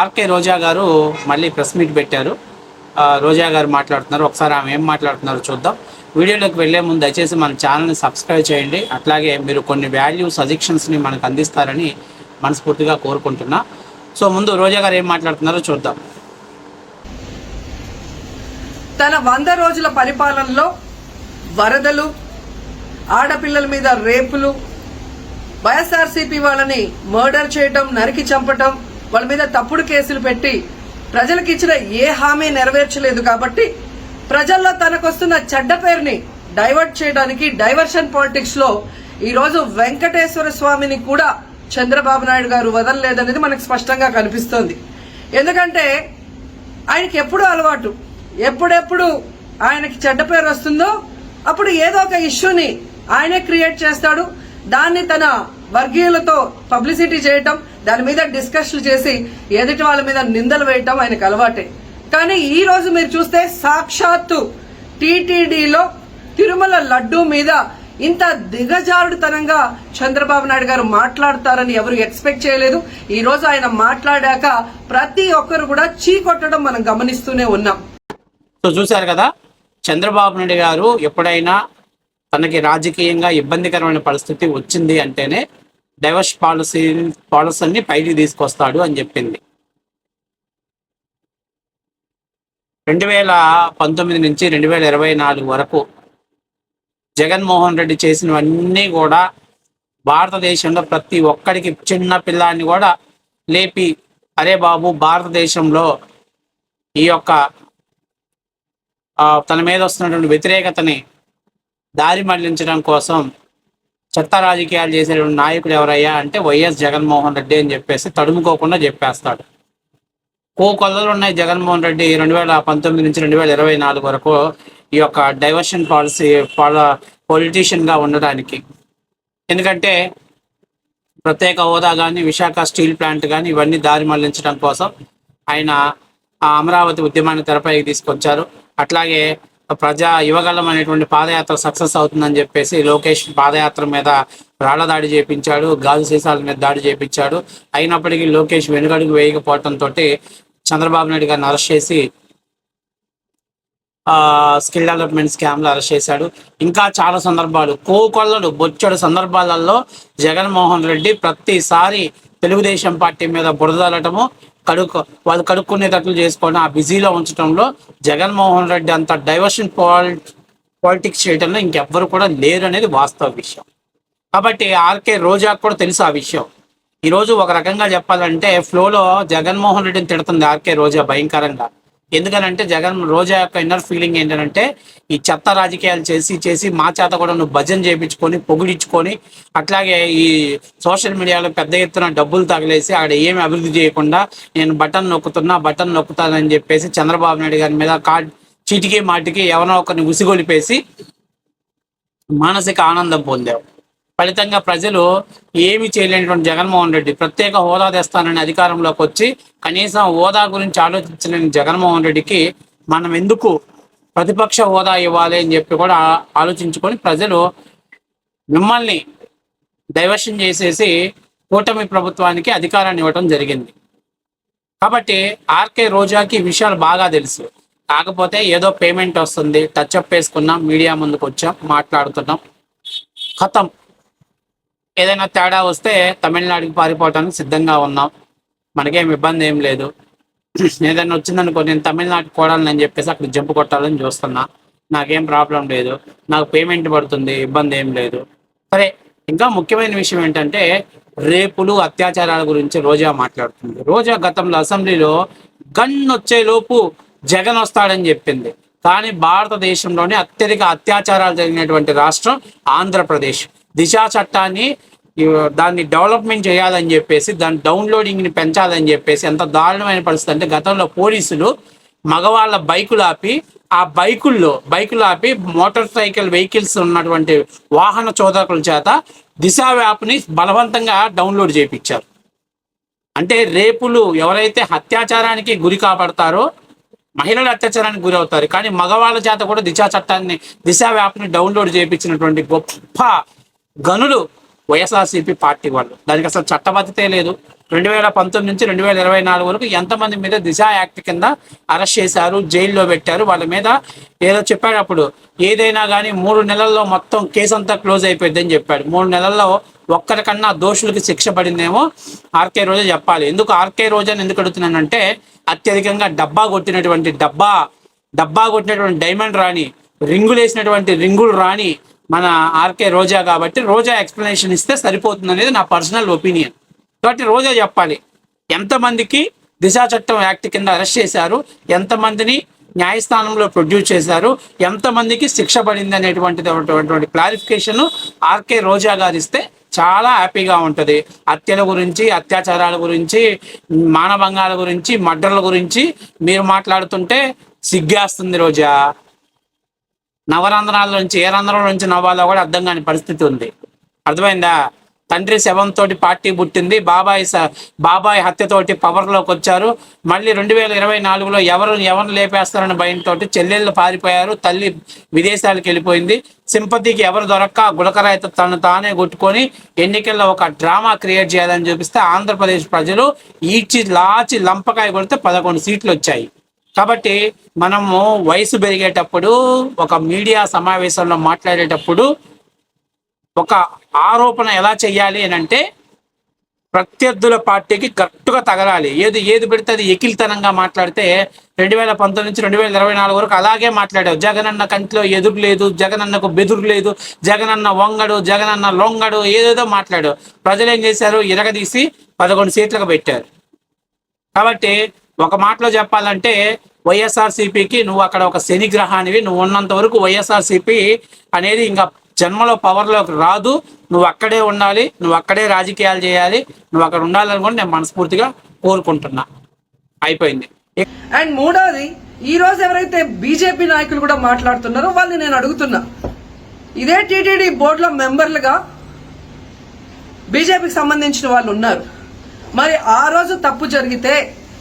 RK రోజా గారు మళ్ళీ press meet పెట్టారు. రోజా గారు మాట్లాడుతున్నారు. ఒకసారి ఆమె ఏం మాట్లాడుతున్నారో చూద్దాం. వీడియోలోకి వెళ్ళే ముందు దయచేసి మన ఛానల్ని సబ్స్క్రైబ్ చేయండి. అట్లాగే మీరు కొన్ని వాల్యూ సజెషన్స్ని మనకు అందిస్తారని మనస్ఫూర్తిగా కోరుకుంటున్నా. సో ముందు రోజా గారు ఏం మాట్లాడుతున్నారో చూద్దాం. తన వంద రోజుల పరిపాలనలో వరదలు ఆడపిల్లల మీద రేపులు వైఎస్ఆర్సీపీ వాళ్ళని మర్డర్ చేయటం నరికి చంపటం వాళ్ళ మీద తప్పుడు కేసులు పెట్టి ప్రజలకు ఇచ్చిన ఏ హామీ నెరవేర్చలేదు కాబట్టి ప్రజల్లో తనకొస్తున్న చెడ్డ పేరుని డైవర్ట్ చేయడానికి డైవర్షన్ పాలిటిక్స్లో ఈ రోజు వెంకటేశ్వర స్వామిని కూడా చంద్రబాబు నాయుడు గారు వదలలేదనేది మనకు స్పష్టంగా కనిపిస్తోంది. ఎందుకంటే ఆయనకి ఎప్పుడు అలవాటు. ఎప్పుడెప్పుడు ఆయనకి చెడ్డ పేరు వస్తుందో అప్పుడు ఏదో ఒక ఇష్యూని ఆయనే క్రియేట్ చేస్తాడు. దాన్ని తన వర్గీయులతో పబ్లిసిటీ చేయటం దాని మీద డిస్కషన్లు చేసి ఎదుటి వాళ్ళ మీద నిందలు వేయటం ఆయనకు అలవాటే. కానీ ఈ రోజు మీరు చూస్తే సాక్షాత్తు టీటీడీలో తిరుమల లడ్డూ మీద ఇంత దిగజారుడుతనంగా చంద్రబాబు నాయుడు గారు మాట్లాడతారని ఎవరు ఎక్స్పెక్ట్ చేయలేదు. ఈ రోజు ఆయన మాట్లాడాక ప్రతి ఒక్కరు కూడా చీ కొట్టడం మనం గమనిస్తూనే ఉన్నాం. సో చూశారు కదా చంద్రబాబు నాయుడు గారు ఎప్పుడైనా తనకి రాజకీయంగా ఇబ్బందికరమైన పరిస్థితి వచ్చింది అంటేనే డైవర్స్ పాలసీ పాలసీని పైకి తీసుకొస్తాడు అని చెప్పింది. రెండు వేల పంతొమ్మిది నుంచి రెండు వేల ఇరవై నాలుగు వరకు జగన్మోహన్ రెడ్డి చేసినవన్నీ కూడా భారతదేశంలో ప్రతి ఒక్కడికి చిన్న పిల్లాన్ని కూడా లేపి అరే బాబు భారతదేశంలో ఈ యొక్క తన మీద వస్తున్నటువంటి వ్యతిరేకతని దారి మళ్ళించడం కోసం చెత్త రాజకీయాలు చేసిన నాయకుడు ఎవరయ్యా అంటే వైఎస్ జగన్మోహన్ రెడ్డి అని చెప్పేసి తడుముకోకుండా చెప్పేస్తాడు. కో కొల్లలు ఉన్నాయి జగన్మోహన్ రెడ్డి రెండు వేల పంతొమ్మిది నుంచి రెండు వేల ఇరవై నాలుగు వరకు ఈ యొక్క డైవర్షన్ పాలసీ పొలిటీషియన్గా ఉండడానికి. ఎందుకంటే ప్రత్యేక హోదా కానీ విశాఖ స్టీల్ ప్లాంట్ కానీ ఇవన్నీ దారి మళ్ళించడం కోసం ఆయన ఆ అమరావతి ఉద్యమాన్ని తెరపైకి తీసుకొచ్చారు. అట్లాగే ప్రజా యువగలం అనేటువంటి పాదయాత్ర సక్సెస్ అవుతుందని చెప్పేసి లోకేష్ పాదయాత్ర మీద రాళ్ళ దాడి చేపించాడు గాజు సీసాల మీద దాడి చేపించాడు. అయినప్పటికీ లోకేష్ వెనుగడుగు వేయకపోవడంతో చంద్రబాబు నాయుడు గారిని అరెస్ట్ చేసి ఆ స్కిల్ డెవలప్మెంట్ స్కామ్లో అరెస్ట్ చేశాడు. ఇంకా చాలా సందర్భాలు కోకొల్లలు బొచ్చడు సందర్భాలలో జగన్మోహన్ రెడ్డి ప్రతిసారి తెలుగుదేశం పార్టీ మీద బురదలటము కడుక్కు వాళ్ళు కడుక్కునేటట్లు చేసుకొని ఆ బిజీలో ఉంచడంలో జగన్మోహన్ రెడ్డి అంత డైవర్షన్ పాల్ పాలిటిక్స్ చేయడంలో ఇంకెవ్వరు కూడా లేరు అనేది వాస్తవ విషయం. కాబట్టి ఆర్కే రోజాకు కూడా తెలుసు ఆ విషయం. ఈరోజు ఒక రకంగా చెప్పాలంటే ఫ్లోలో జగన్మోహన్ రెడ్డిని తిడుతుంది ఆర్కే రోజా భయంకరంగా. ఎందుకనంటే జగన్ రోజా యొక్క ఇన్నర్ ఫీలింగ్ ఏంటంటే ఈ చెత్త రాజకీయాలు చేసి చేసి మా చేత కూడా నువ్వు భజన చేయించుకొని పొగిడించుకొని అట్లాగే ఈ సోషల్ మీడియాలో పెద్ద ఎత్తున డబ్బులు తగిలేసి ఆడ ఏమి అభివృద్ధి చేయకుండా నేను బటన్ నొక్కుతున్నా బటన్ నొక్కుతానని చెప్పేసి చంద్రబాబు నాయుడు గారి మీద కార్డ్ చీటికి మాటికి ఎవరో ఒకరిని ఉసిగొలిపేసి మానసిక ఆనందం పొందావు ఫలితంగా ప్రజలు ఏమి చేయలేనటువంటి జగన్మోహన్ రెడ్డి ప్రత్యేక హోదా తెస్తానని అధికారంలోకి వచ్చి కనీసం హోదా గురించి ఆలోచించలేని జగన్మోహన్ రెడ్డికి మనం ఎందుకు ప్రతిపక్ష హోదా ఇవ్వాలి అని చెప్పి కూడా ఆలోచించుకొని ప్రజలు మిమ్మల్ని డైవర్షన్ చేసేసి కూటమి ప్రభుత్వానికి అధికారాన్ని ఇవ్వటం జరిగింది. కాబట్టి ఆర్కే రోజాకి విషయాలు బాగా తెలుసు. కాకపోతే ఏదో పేమెంట్ వస్తుంది టచ్ అప్ వేసుకున్నాం మీడియా ముందుకు వచ్చాం మాట్లాడుతున్నాం ఖతం ఏదైనా తేడా వస్తే తమిళనాడుకి పారిపోవడానికి సిద్ధంగా ఉన్నాం. మనకేం ఇబ్బంది ఏం లేదు. ఏదైనా వచ్చిందనుకో నేను తమిళనాడు కోడాలని చెప్పేసి అక్కడ జంపు కొట్టాలని చూస్తున్నా. నాకేం ప్రాబ్లం లేదు. నాకు పేమెంట్ పడుతుంది ఇబ్బంది ఏం లేదు. సరే ఇంకా ముఖ్యమైన విషయం ఏంటంటే రేపులు అత్యాచారాల గురించి రోజా మాట్లాడుతుంది. రోజా గతంలో అసెంబ్లీలో గన్ వచ్చేలోపు జగన్ వస్తాడని చెప్పింది. కానీ భారతదేశంలోనే అత్యధిక అత్యాచారాలు జరిగినటువంటి రాష్ట్రం ఆంధ్రప్రదేశ్. దిశా చట్టాన్ని దాన్ని డెవలప్మెంట్ చేయాలని చెప్పేసి దాని డౌన్లోడింగ్ని పెంచాలని చెప్పేసి ఎంత దారుణమైన పరిస్థితి అంటే గతంలో పోలీసులు మగవాళ్ళ బైకులు ఆపి ఆ బైకుల్లో బైకులు ఆపి మోటార్ సైకిల్ వెహికల్స్ ఉన్నటువంటి వాహన చోదకుల చేత దిశ యాప్ని బలవంతంగా డౌన్లోడ్ చేయించారు అంటే రేపులు ఎవరైతే అత్యాచారానికి గురి కాబడతారో మహిళలు అత్యాచారానికి గురి అవుతారు. కానీ మగవాళ్ళ చేత కూడా దిశా చట్టాన్ని దిశ యాప్ని డౌన్లోడ్ చేయించినటువంటి గొప్ప గనులు వైఎస్ఆర్సీపీ పార్టీ వాళ్ళు. దానికి అసలు చట్టబద్ధతే లేదు. రెండు వేల పంతొమ్మిది నుంచి రెండు వేల ఇరవై నాలుగు వరకు ఎంతమంది మీద దిశ యాక్ట్ కింద అరెస్ట్ చేశారు జైల్లో పెట్టారు వాళ్ళ మీద ఏదో చెప్పాడు అప్పుడు. ఏదైనా కానీ మూడు నెలల్లో మొత్తం కేసు అంతా క్లోజ్ అయిపోయిందని చెప్పాడు. మూడు నెలల్లో ఒక్కరికన్నా దోషులకి శిక్ష పడిందేమో ఆర్కే రోజా చెప్పాలి. ఎందుకు ఆర్కే రోజాని ఎందుకు అడుగుతున్నానంటే అత్యధికంగా డబ్బా కొట్టినటువంటి డబ్బా డబ్బా కొట్టినటువంటి డైమండ్ రాణి రింగులు వేసినటువంటి రింగులు రాణి మన ఆర్కే రోజా కాబట్టి రోజా ఎక్స్ప్లెనేషన్ ఇస్తే సరిపోతుంది అనేది నా పర్సనల్ ఒపీనియన్ కాబట్టి రోజా చెప్పాలి. ఎంతమందికి దిశా చట్టం యాక్ట్ కింద అరెస్ట్ చేశారు? ఎంతమందిని న్యాయస్థానంలో ప్రొడ్యూస్ చేశారు? ఎంతమందికి శిక్ష పడింది అనేటువంటిది క్లారిఫికేషన్ ఆర్కే రోజా గారు ఇస్తే చాలా హ్యాపీగా ఉంటుంది. హత్యల గురించి అత్యాచారాల గురించి మానభంగాల గురించి మర్డర్ల గురించి మీరు మాట్లాడుతుంటే సిగ్గేస్తుంది రోజా. నవరంధ్రాల నుంచి ఏ రంధ్రం నుంచి నవ్వాలో కూడా అర్థం కాని పరిస్థితి ఉంది. అర్థమైందా? తండ్రి శవం తోటి పార్టీ పుట్టింది బాబాయ్ స- బాబాయ్ హత్యతోటి పవర్లోకి వచ్చారు. మళ్ళీ రెండు వేల ఇరవై నాలుగులో ఎవరు ఎవరు లేపేస్తారన్న భయంతో చెల్లెళ్ళు పారిపోయారు తల్లి విదేశాలకు వెళ్ళిపోయింది. సింపతికి ఎవరు దొరక్క గుడకరాయితో తను తానే కొట్టుకొని ఎన్నికల్లో ఒక డ్రామా క్రియేట్ చేయాలని చూపిస్తే ఆంధ్రప్రదేశ్ ప్రజలు ఈడ్చి లాచి లంపకాయ కొడితే పదకొండు సీట్లు వచ్చాయి. కాబట్టి మనము వయసు పెరిగేటప్పుడు ఒక మీడియా సమావేశంలో మాట్లాడేటప్పుడు ఒక ఆరోపణ ఎలా చేయాలి అని అంటే ప్రత్యర్థుల పార్టీకి గట్టుగా తగలాలి. ఏది ఏది పెడితే అది ఎకిల్తనంగా మాట్లాడితే రెండు వేల పంతొమ్మిది నుంచి రెండు వేల ఇరవై నాలుగు వరకు అలాగే మాట్లాడావు జగనన్న కంటిలో ఎదురు లేదు జగనన్నకు బెదురు లేదు జగనన్న వంగడు జగనన్న లొంగడు ఏదేదో మాట్లాడారు. ప్రజలు ఏం చేశారు? ఇరగదీసి పదకొండు సీట్లకు పెట్టారు. కాబట్టి ఒక మాటలో చెప్పాలంటే వైఎస్ఆర్సీపీకి నువ్వు అక్కడ ఒక శని గ్రహానివి నువ్వు ఉన్నంత వరకు వైఎస్ఆర్సీపీ అనేది ఇంకా జన్మలో పవర్లోకి రాదు. నువ్వు అక్కడే ఉండాలి నువ్వు అక్కడే రాజకీయాలు చేయాలి నువ్వు అక్కడ ఉండాలని కూడా నేను మనస్ఫూర్తిగా కోరుకుంటున్నా. అయిపోయింది. అండ్ మూడోది ఈ రోజు ఎవరైతే బీజేపీ నాయకులు కూడా మాట్లాడుతున్నారో వాళ్ళని నేను అడుగుతున్నా. ఇదే టీటీడీ బోర్డులో మెంబర్లుగా బీజేపీకి సంబంధించిన వాళ్ళు ఉన్నారు. మరి ఆ రోజు తప్పు జరిగితే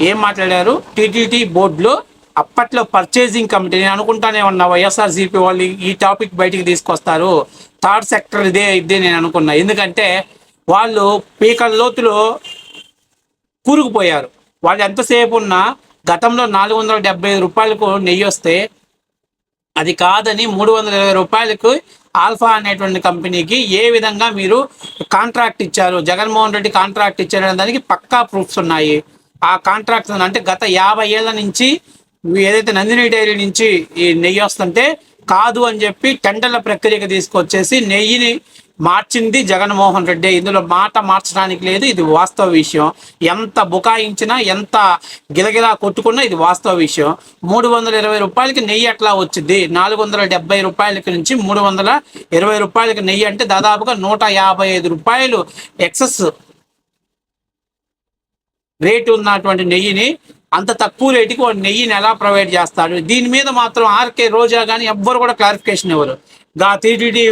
ఏం మాట్లాడారు? టీటీటీ బోర్డులో అప్పట్లో పర్చేసింగ్ కమిటీ నేను అనుకుంటానే ఉన్నా వైఎస్ఆర్సీపీ వాళ్ళు ఈ టాపిక్ బయటికి తీసుకొస్తారు. థర్డ్ సెక్టర్ ఇదే ఇదే నేను అనుకున్నా. ఎందుకంటే వాళ్ళు పీకల లోతులో కూరుకుపోయారు. వాళ్ళు ఎంతసేపు ఉన్నా గతంలో నాలుగు వందల డెబ్బై ఐదు రూపాయలకు నెయ్యి వస్తే అది కాదని మూడు వందల ఇరవై రూపాయలకు ఆల్ఫా అనేటువంటి కంపెనీకి ఏ విధంగా మీరు కాంట్రాక్ట్ ఇచ్చారు? జగన్మోహన్ రెడ్డి కాంట్రాక్ట్ ఇచ్చారు అనే దానికి పక్కా ప్రూఫ్స్ ఉన్నాయి. ఆ కాంట్రాక్ట్ అంటే గత యాభై ఏళ్ళ నుంచి ఏదైతే నందిని డైరీ నుంచి ఈ నెయ్యి వస్తుంటే కాదు అని చెప్పి టెండర్ల ప్రక్రియకి తీసుకొచ్చేసి నెయ్యిని మార్చింది జగన్మోహన్ రెడ్డి. ఇందులో మాట మార్చడానికి లేదు ఇది వాస్తవ విషయం. ఎంత బుకాయించినా ఎంత గిలగిలా కొట్టుకున్నా ఇది వాస్తవ విషయం. మూడు వందల ఇరవై రూపాయలకి నెయ్యి ఎట్లా వచ్చింది? నాలుగు వందల డెబ్బై రూపాయలకి నుంచి మూడు వందల ఇరవై రూపాయలకి నెయ్యి అంటే దాదాపుగా నూట యాభై ఐదు రూపాయలు ఎక్సెస్ రేటు ఉన్నటువంటి నెయ్యిని అంత తక్కువ రేటుకి వాడు నెయ్యిని ఎలా ప్రొవైడ్ చేస్తాడు? దీని మీద మాత్రం ఆర్కే రోజా కానీ ఎవ్వరు కూడా క్లారిఫికేషన్ ఇవ్వరు. గా టీటీడీ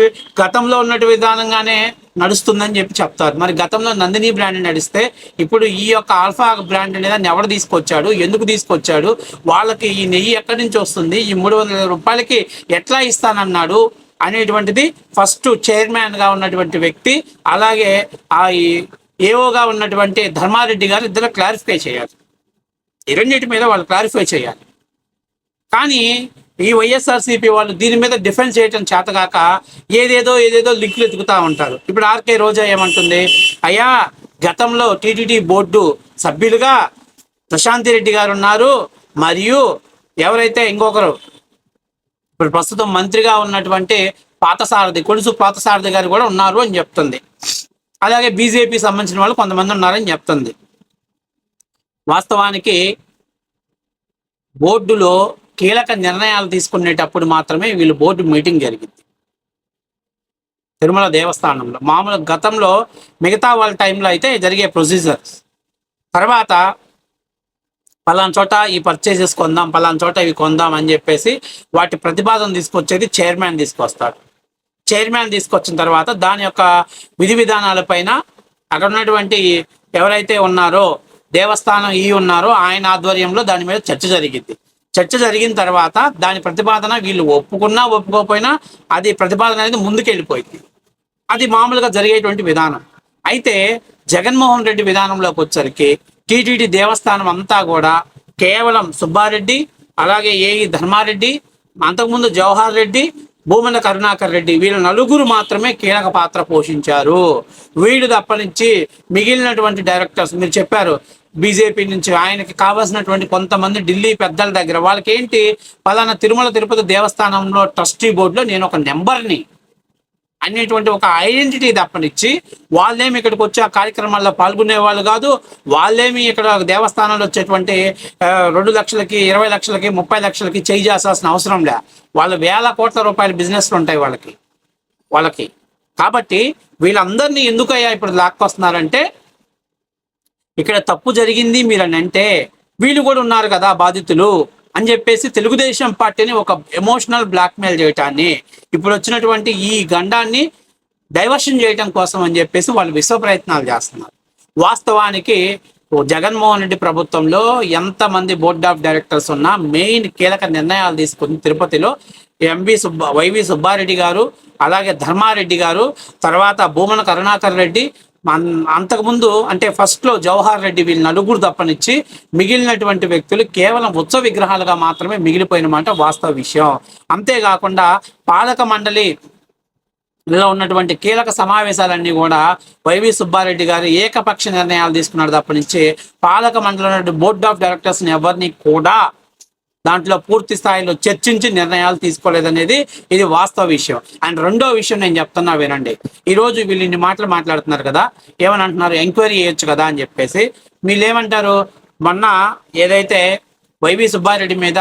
గతంలో ఉన్నట్టు విధానంగానే నడుస్తుందని చెప్పి చెప్తారు. మరి గతంలో నందిని బ్రాండ్ నడిస్తే ఇప్పుడు ఈ యొక్క ఆల్ఫా బ్రాండ్ అనేది ఎవరు తీసుకొచ్చాడు? ఎందుకు తీసుకొచ్చాడు? వాళ్ళకి ఈ నెయ్యి ఎక్కడి నుంచి వస్తుంది? ఈ మూడు వందల రూపాయలకి ఎట్లా ఇస్తానన్నాడు? అనేటువంటిది ఫస్ట్ చైర్మన్గా ఉన్నటువంటి వ్యక్తి అలాగే ఆ ఈ ఏఓగా ఉన్నటువంటి ధర్మారెడ్డి గారు ఇద్దరు క్లారిఫై చేయాలి. ఈ రెండింటి మీద వాళ్ళు క్లారిఫై చేయాలి. కానీ ఈ వైఎస్ఆర్సీపీ వాళ్ళు దీని మీద డిఫెన్స్ చేయటం చేతగాక ఏదేదో ఏదేదో లింకులు ఎతుకుతా ఉంటారు. ఇప్పుడు ఆర్కే రోజా ఏమంటుంది? అయ్యా గతంలో టీటీడీ బోర్డు సభ్యులుగా ప్రశాంతి రెడ్డి గారు ఉన్నారు. మరియు ఎవరైతే ఇంకొకరు? ఇప్పుడు ప్రస్తుతం మంత్రిగా ఉన్నటువంటి పాతసారథి కొడుసు పాతసారథి గారు కూడా ఉన్నారు అని చెప్తుంది. అలాగే బీజేపీ సంబంధించిన వాళ్ళు కొంతమంది ఉన్నారని చెప్తుంది. వాస్తవానికి బోర్డులో కీలక నిర్ణయాలు తీసుకునేటప్పుడు మాత్రమే వీళ్ళు బోర్డు మీటింగ్ జరిగింది. తిరుమల దేవస్థానంలో. మామూలు గతంలో మిగతా వాళ్ళ టైంలో అయితే జరిగే ప్రొసీజర్స్. తర్వాత పలానా చోట ఈ పర్చేసెస్ కొందాం పలానా చోట ఇవి కొందాం అని చెప్పేసి వాటి ప్రతిపాదన తీసుకొచ్చేది చైర్మన్ తీసుకొస్తాడు. చైర్మన్ తీసుకొచ్చిన తర్వాత దాని యొక్క విధి విధానాలపైన అక్కడ ఉన్నటువంటి ఎవరైతే ఉన్నారో దేవస్థానం ఈ ఉన్నారో ఆయన ఆధ్వర్యంలో దాని మీద చర్చ జరిగింది. చర్చ జరిగిన తర్వాత దాని ప్రతిపాదన వీళ్ళు ఒప్పుకున్నా ఒప్పుకోకపోయినా అది ప్రతిపాదన అనేది ముందుకెళ్ళిపోయింది. అది మామూలుగా జరిగేటువంటి విధానం. అయితే జగన్మోహన్ రెడ్డి విధానంలోకి వచ్చరికి టీటీడీ దేవస్థానం అంతా కూడా కేవలం సుబ్బారెడ్డి అలాగే ఏఈ ధర్మారెడ్డి అంతకుముందు జవహర్ రెడ్డి భూమన కరుణాకర్ రెడ్డి వీళ్ళ నలుగురు మాత్రమే కీలక పాత్ర పోషించారు. వీళ్ళు తప్పనించి మిగిలినటువంటి డైరెక్టర్స్ మీరు చెప్పారు బీజేపీ నుంచి ఆయనకి కావాల్సినటువంటి కొంతమంది ఢిల్లీ పెద్దల దగ్గర వాళ్ళకేంటి? పలానా తిరుమల తిరుపతి దేవస్థానంలో ట్రస్టీ బోర్డులో నేను ఒక నెంబర్ని అనేటువంటి ఒక ఐడెంటిటీ తప్పనిచ్చి వాళ్ళేమి ఇక్కడికి వచ్చి ఆ కార్యక్రమాల్లో పాల్గొనే వాళ్ళు కాదు వాళ్ళేమి ఇక్కడ దేవస్థానంలో వచ్చేటువంటి రెండు లక్షలకి ఇరవై లక్షలకి ముప్పై లక్షలకి చేయి చేసాల్సిన అవసరం లే. వాళ్ళు వేల కోట్ల రూపాయల బిజినెస్లు ఉంటాయి వాళ్ళకి. వాళ్ళకి. కాబట్టి వీళ్ళందరినీ ఎందుకయ్యా ఇప్పుడు లాక్కొస్తున్నారంటే ఇక్కడ తప్పు జరిగింది మీరు అని అంటే వీళ్ళు కూడా ఉన్నారు కదా బాధితులు. అని చెప్పేసి తెలుగుదేశం పార్టీని ఒక ఎమోషనల్ బ్లాక్మెయిల్ చేయటాన్ని ఇప్పుడు వచ్చినటువంటి ఈ గండాన్ని డైవర్షన్ చేయటం కోసం అని చెప్పేసి వాళ్ళు విశ్వ ప్రయత్నాలు చేస్తున్నారు. వాస్తవానికి జగన్మోహన్ రెడ్డి ప్రభుత్వంలో ఎంతమంది బోర్డ్ ఆఫ్ డైరెక్టర్స్ ఉన్నా మెయిన్ కీలక నిర్ణయాలు తీసుకుంది తిరుపతిలో ఎంవి సుబ్బ వైవి సుబ్బారెడ్డి గారు అలాగే ధర్మారెడ్డి గారు తర్వాత భూమన కరుణాకర్ రెడ్డి అంతకుముందు అంటే ఫస్ట్లో జవహర్ రెడ్డి వీళ్ళు నలుగురు తప్పనిచ్చి మిగిలినటువంటి వ్యక్తులు కేవలం ఉత్సవ విగ్రహాలుగా మాత్రమే మిగిలిపోయిన మాట వాస్తవ విషయం. అంతేకాకుండా పాలక మండలి లో ఉన్నటువంటి కీలక సమావేశాలన్నీ కూడా వైవి సుబ్బారెడ్డి గారు ఏకపక్ష నిర్ణయాలు తీసుకున్నారు తప్ప నుంచి పాలక మండలి బోర్డ్ ఆఫ్ డైరెక్టర్స్ని ఎవరిని కూడా దాంట్లో పూర్తి స్థాయిలో చర్చించి నిర్ణయాలు తీసుకోలేదనేది ఇది వాస్తవ విషయం. అండ్ రెండో విషయం నేను చెప్తున్నా వినండి. ఈ రోజు వీళ్ళు ఇన్ని మాటలు మాట్లాడుతున్నారు కదా ఏమని అంటున్నారు ఎంక్వైరీ చేయొచ్చు కదా అని చెప్పేసి. వీళ్ళు ఏమంటారు మొన్న ఏదైతే వైవి సుబ్బారెడ్డి మీద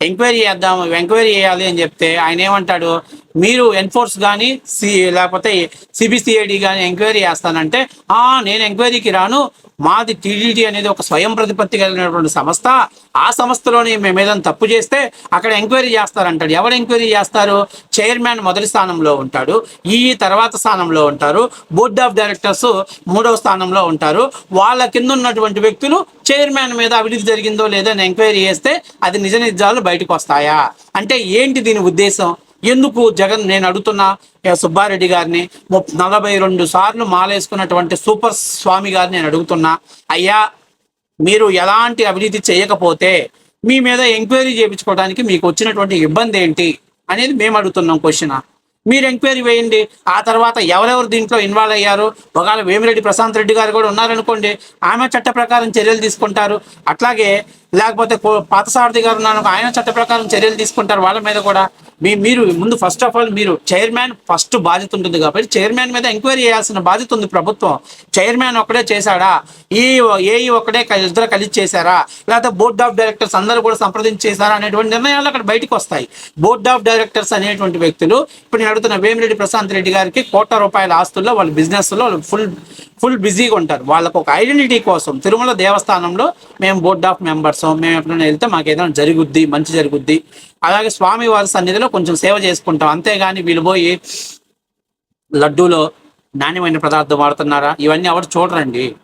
ఎంక్వైరీ చేద్దాం ఎంక్వైరీ చేయాలి అని చెప్తే ఆయన ఏమంటాడు? మీరు ఎన్ఫోర్స్ కానీ సి లేకపోతే సిబిసిఐడి కానీ ఎంక్వైరీ చేస్తానంటే "ఆ, నేను ఎంక్వైరీకి రాను. మాది టీడీటీ అనేది ఒక స్వయం ప్రతిపత్తి కలిగినటువంటి సంస్థ. ఆ సంస్థలోని మేము ఏదైనా తప్పు చేస్తే అక్కడ ఎంక్వైరీ చేస్తారంటాడు. ఎవరు ఎంక్వైరీ చేస్తారు? చైర్మన్ మొదటి స్థానంలో ఉంటాడు. ఈ తర్వాత స్థానంలో ఉంటారు. బోర్డ్ ఆఫ్ డైరెక్టర్స్ మూడవ స్థానంలో ఉంటారు. వాళ్ళ కింద ఉన్నటువంటి వ్యక్తులు చైర్మన్ మీద అవినీతి జరిగిందో లేదో అని ఎంక్వైరీ చేస్తే అది నిజ నిజాలు బయటకు వస్తాయా? అంటే ఏంటి దీని ఉద్దేశం? ఎందుకు జగన్ నేను అడుగుతున్నా సుబ్బారెడ్డి గారిని ముప్- నలభై రెండు సార్లు మాలేసుకున్నటువంటి సూపర్ స్వామి గారిని నేను అడుగుతున్నా అయ్యా మీరు ఎలాంటి అవినీతి చేయకపోతే మీ మీద ఎంక్వైరీ చేయించుకోవడానికి మీకు వచ్చినటువంటి ఇబ్బంది ఏంటి అనేది మేము అడుగుతున్నాం క్వశ్చన్. మీరు ఎంక్వైరీ వేయండి. ఆ తర్వాత ఎవరెవరు దీంట్లో ఇన్వాల్వ్ అయ్యారు? ఒకవేళ వేమిరెడ్డి ప్రశాంత్ రెడ్డి గారు కూడా ఉన్నారనుకోండి ఆమె చట్ట ప్రకారం చర్యలు తీసుకుంటారు. అట్లాగే లేకపోతే పాత సారథి గారు ఉన్నాను ఆయన చట్ట ప్రకారం చర్యలు తీసుకుంటారు వాళ్ళ మీద కూడా. మీ మీరు ముందు ఫస్ట్ ఆఫ్ ఆల్ మీరు చైర్మన్ ఫస్ట్ బాధ్యత ఉంటుంది కాబట్టి చైర్మన్ మీద ఎంక్వైరీ చేయాల్సిన బాధ్యత ఉంది ప్రభుత్వం. చైర్మన్ ఒక్కడే చేశాడా? ఈ ఏఈ ఒక్కడే ఇద్దరు కలిసి చేశారా? లేకపోతే బోర్డ్ ఆఫ్ డైరెక్టర్స్ అందరూ కూడా సంప్రదించి చేశారా అనేటువంటి నిర్ణయాలు అక్కడ బయటకు వస్తాయి. బోర్డ్ ఆఫ్ డైరెక్టర్స్ అనేటువంటి వ్యక్తులు ఇప్పుడు నేను అడుగుతున్న వేమిరెడ్డి ప్రశాంత్ రెడ్డి గారికి కోట్ల రూపాయల ఆస్తుల్లో వాళ్ళ బిజినెస్లో వాళ్ళు ఫుల్ ఫుల్ బిజీగా ఉంటారు. వాళ్ళకు ఒక ఐడెంటిటీ కోసం తిరుమల దేవస్థానంలో మేము బోర్డ్ ఆఫ్ మెంబర్స్ మేము ఎప్పుడైనా వెళ్తే మాకు ఏదైనా జరుగుద్ది మంచి జరుగుద్ది. అలాగే స్వామి వారి సన్నిధిలో కొంచెం సేవ చేసుకుంటాం. అంతేగాని వీళ్ళు పోయి లడ్డూలో నాణ్యమైన పదార్థం వాడుతున్నారా? ఇవన్నీ ఎవరు చూడరండి.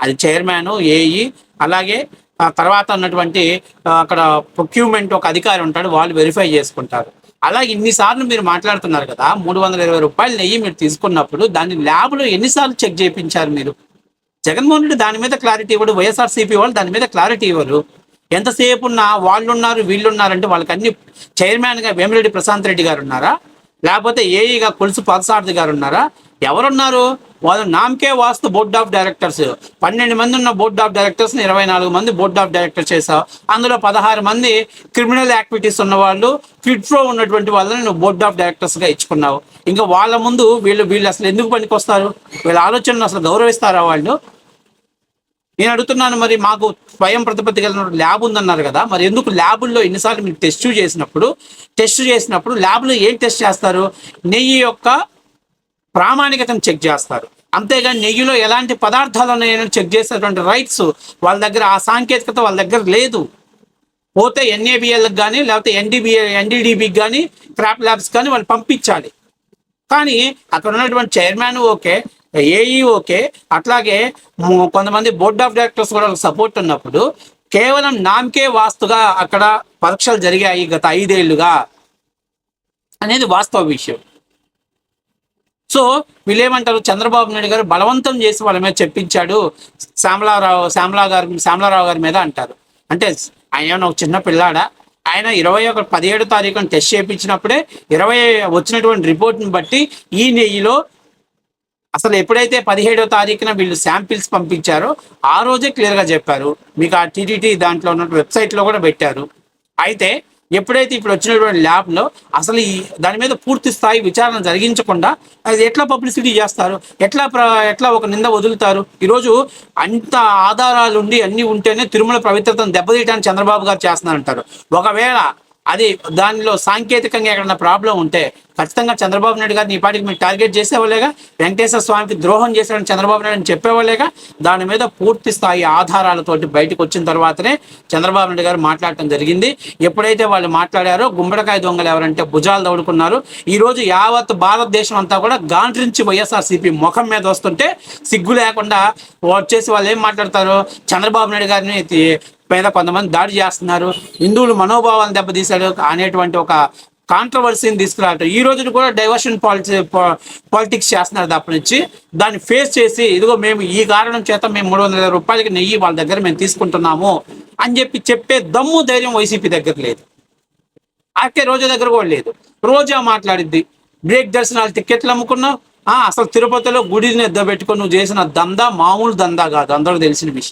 అది చైర్మన్ ఏఈ అలాగే ఆ తర్వాత ఉన్నటువంటి అక్కడ ప్రొక్యూమెంట్ ఒక అధికారి ఉంటాడు. వాళ్ళు వెరిఫై చేసుకుంటారు. అలాగే ఇన్నిసార్లు మీరు మాట్లాడుతున్నారు కదా మూడు వందల ఇరవై రూపాయలు నెయ్యి మీరు తీసుకున్నప్పుడు దాన్ని ల్యాబ్లో ఎన్నిసార్లు చెక్ చేయించారు మీరు? జగన్మోహన్ రెడ్డి దాని మీద క్లారిటీ ఇవ్వడు వైఎస్ఆర్సీపీ వాళ్ళు దాని మీద క్లారిటీ ఇవ్వరు. ఎంతసేపు ఉన్నా వాళ్ళున్నారు ఉన్నారు వాళ్ళకి అన్ని చైర్మన్గా వేమిరెడ్డి ప్రశాంత్ రెడ్డి గారు ఉన్నారా లేకపోతే ఏఈగా కొలుసు పాదసారథి గారు ఉన్నారా ఎవరున్నారు? వాళ్ళు నామకే వాస్తు బోర్డ్ ఆఫ్ డైరెక్టర్స్. పన్నెండు మంది ఉన్న బోర్డ్ ఆఫ్ డైరెక్టర్స్ ఇరవై నాలుగు మంది బోర్డ్ ఆఫ్ డైరెక్టర్ చేసావు అందులో పదహారు మంది క్రిమినల్ యాక్టివిటీస్ ఉన్న వాళ్ళు ఫిట్ ఫ్లో ఉన్నటువంటి వాళ్ళని నువ్వు బోర్డ్ ఆఫ్ డైరెక్టర్స్గా ఇచ్చుకున్నావు. ఇంకా వాళ్ళ ముందు వీళ్ళు వీళ్ళు అసలు ఎందుకు పనికొస్తారు? వీళ్ళ ఆలోచనలు అసలు గౌరవిస్తారా వాళ్ళు? నేను అడుగుతున్నాను మరి మాకు స్వయం ప్రతిపత్తి కలిగిన ల్యాబ్ ఉందన్నారు కదా మరి ఎందుకు ల్యాబుల్లో ఎన్నిసార్లు మీరు టెస్ట్ చేసినప్పుడు టెస్ట్ చేసినప్పుడు ల్యాబ్లో ఏం టెస్ట్ చేస్తారు? నెయ్యి యొక్క ప్రామాణికతను చెక్ చేస్తారు. అంతేగాని నెయ్యిలో ఎలాంటి పదార్థాలు ఉన్నాయని చెక్ చేసేటువంటి రైట్స్ వాళ్ళ దగ్గర ఆ సాంకేతికత వాళ్ళ దగ్గర లేదు. పోతే ఎన్ఏబిఎల్కి కానీ లేకపోతే ఎన్డీబీఏ ఎన్డీడీబీకి కానీ క్రాప్ ల్యాబ్స్ కానీ వాళ్ళు పంపించాలి. కానీ అక్కడ ఉన్నటువంటి చైర్మన్ ఓకే ఏఈ ఓకే అట్లాగే కొంతమంది బోర్డ్ ఆఫ్ డైరెక్టర్స్ కూడా సపోర్ట్ ఉన్నప్పుడు కేవలం నామకే వాస్తుగా అక్కడ పరీక్షలు జరిగాయి గత ఐదేళ్ళుగా అనేది వాస్తవ విషయం. సో వీళ్ళేమంటారు? చంద్రబాబు నాయుడు గారు బలవంతం చేసి వాళ్ళ మీద చెప్పించాడు. శ్యామలారావు శ్యామలా గారి శ్యామలారావు గారి మీద అంటారు. అంటే ఆయన ఏమైనా ఒక చిన్న పిల్లాడా? ఆయన ఇరవై ఒక పదిహేడు తారీఖున టెస్ట్ చేయించినప్పుడే ఇరవై వచ్చినటువంటి రిపోర్ట్ని బట్టి ఈ నెయ్యిలో అసలు ఎప్పుడైతే పదిహేడో తారీఖున వీళ్ళు శాంపిల్స్ పంపించారో ఆ రోజే క్లియర్గా చెప్పారు. మీకు ఆ టీటీటీ దాంట్లో ఉన్న వెబ్సైట్లో కూడా పెట్టారు. అయితే ఎప్పుడైతే ఇప్పుడు వచ్చినటువంటి ల్యాబ్లో అసలు ఈ దాని మీద పూర్తి స్థాయి విచారణ జరిగించకుండా అది ఎట్లా పబ్లిసిటీ చేస్తారు? ఎట్లా ప్ర ఎట్లా ఒక నింద వదులుతారు? ఈరోజు అంత ఆధారాలు ఉండి అన్నీ ఉంటేనే తిరుమల పవిత్రతను దెబ్బతీయడానికి చంద్రబాబు గారు చేస్తున్నారంటారు. ఒకవేళ అది దానిలో సాంకేతికంగా ఎక్కడన్నా ప్రాబ్లం ఉంటే ఖచ్చితంగా చంద్రబాబు నాయుడు గారిని ఈ పాటికి మీరు టార్గెట్ చేసేవాళ్ళేగా వెంకటేశ్వర స్వామికి ద్రోహం చేశాడని చంద్రబాబు నాయుడు అని చెప్పేవాళ్ళేగా దాని మీద పూర్తి స్థాయి ఆధారాలతోటి బయటకు వచ్చిన తర్వాతనే చంద్రబాబు నాయుడు గారు మాట్లాడటం జరిగింది. ఎప్పుడైతే వాళ్ళు మాట్లాడారో గుమ్మడికాయ దొంగలు ఎవరంటే భుజాలు దౌడుకున్నారు ఈ రోజు యావత్ భారతదేశం అంతా కూడా గాంట్రించి వైఎస్ఆర్సీపీ ముఖం మీద వస్తుంటే సిగ్గు లేకుండా వచ్చేసి వాళ్ళు ఏం మాట్లాడతారు? చంద్రబాబు నాయుడు గారిని మీద కొంతమంది దాడి చేస్తున్నారు. హిందువులు మనోభావాలను దెబ్బతీశాడు అనేటువంటి ఒక కాంట్రవర్సీని తీసుకురావటం. ఈ రోజున కూడా డైవర్షన్ పాలిసీ పాలిటిక్స్ చేస్తున్నారు తప్పనిచ్చి దాన్ని ఫేస్ చేసి ఇదిగో మేము ఈ కారణం చేత మేము మూడు వందల రూపాయలకి నెయ్యి వాళ్ళ దగ్గర మేము తీసుకుంటున్నాము అని చెప్పి చెప్పే దమ్ము ధైర్యం వైసీపీ దగ్గర లేదు. ఆకే రోజా దగ్గర కూడా లేదు. రోజా మాట్లాడిద్ది. బ్రేక్ దర్శనాలు టికెట్లు అమ్ముకున్నావు? ఆ, అసలు తిరుపతిలో గుడిని ఎద్దబెట్టుకొని నువ్వు చేసిన దందా మామూలు దందా కాదు. అందరూ తెలిసిన విషయం.